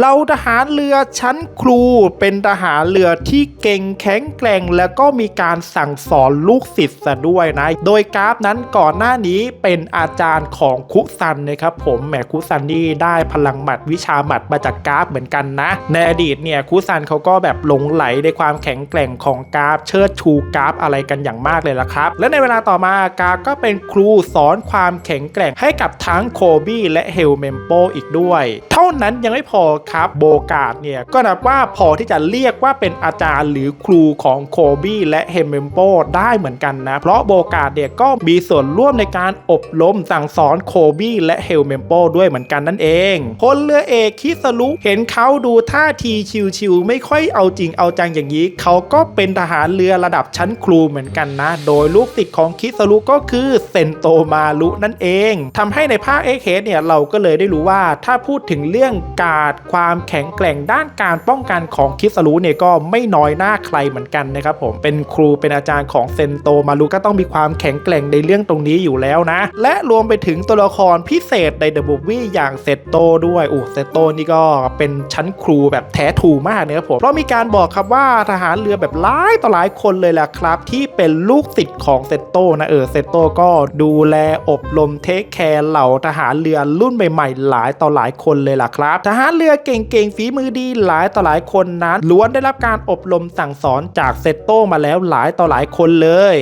เราทหารเรือชั้นครูเป็นทหารเรือที่เก่งแข็งแกร่ง แล้วก็มีการสั่งสอนลูกศิษย์ซะด้วยนะ โดยกราฟนั้นก่อนหน้านี้เป็นอาจารย์ของคุซันนะครับผมแหมคุซันนี่ได้พลังหมัดวิชาหมัดมาจากกราฟเหมือนกันนะ ในอดีตเนี่ยคุซันเขาก็แบบหลงไหลในความแข็งแกร่งของกราฟเชิดชูกราฟอะไรกันอย่างมากเลยละครับ และในเวลาต่อมากราฟก็เป็นครูสอนความแข็งแกร่งให้กับทั้งโคบี้และเฮลเมมโปอีกด้วย เท่านั้นยังไม่พอครับโบกาดเนี่ยก็นับว่าพอที่จะเรียกว่าเป็นอาจารย์หรือครูของโคบี้และเฮลเมมโปได้เหมือนกันนะ เพราะโบกาดเนี่ยก็มีส่วนร่วมในการอบรมสั่งสอนโคบี้และเฮลเมมโปด้วยเหมือนกันนั่นเองพลเรือเอกคิสรุเห็นเขาดูท่าทีชิวๆไม่ค่อยเอาจริงเอาจังอย่างนี้ เขาก็เป็นทหารเรือระดับชั้นครูเหมือนกันนะ โดยลูกติดของคิสรุก็คือเซนโตมารุนั่นเองทำให้ในภาคเอ็กเฮดเนี่ยเราก็เลยได้รู้ว่าถ้าพูดถึงเรื่องการดความความแข็งแกร่งด้านการป้องกันของคิสรุเนี่ยก็ไม่น้อยหน้าใครเหมือนกันนะครับผมเป็นครูเป็นอาจารย์ของเซนโตมารุก็ต้องมีความแข็งแกร่งในเรื่องตรงนี้อยู่แล้วนะ และรวมไปถึงตัวละครพิเศษในเดอะบุวี่อย่างเซตโตด้วยโอ้เซตโตนี่ก็เป็นชั้นครูแบบแท้ถูมากนะครับผมเพราะมีการบอกครับว่าทหารเรือแบบหลายต่อหลายคนเลยล่ะครับ ที่เป็นลูกศิษย์ของเซตโตนะเออเซตโตก็ดูแลอบรมเทคแคร์เหล่าทหารเรือรุ่นใหม่ๆหลายต่อหลายคนเลยล่ะครับ ทหารเรือเก่งๆฝีมือดีหลายต่อหลายคนนั้นล้วนได้รับการอบรมสั่งสอนจากเซตโต้มาแล้วหลายต่อหลายคนเลย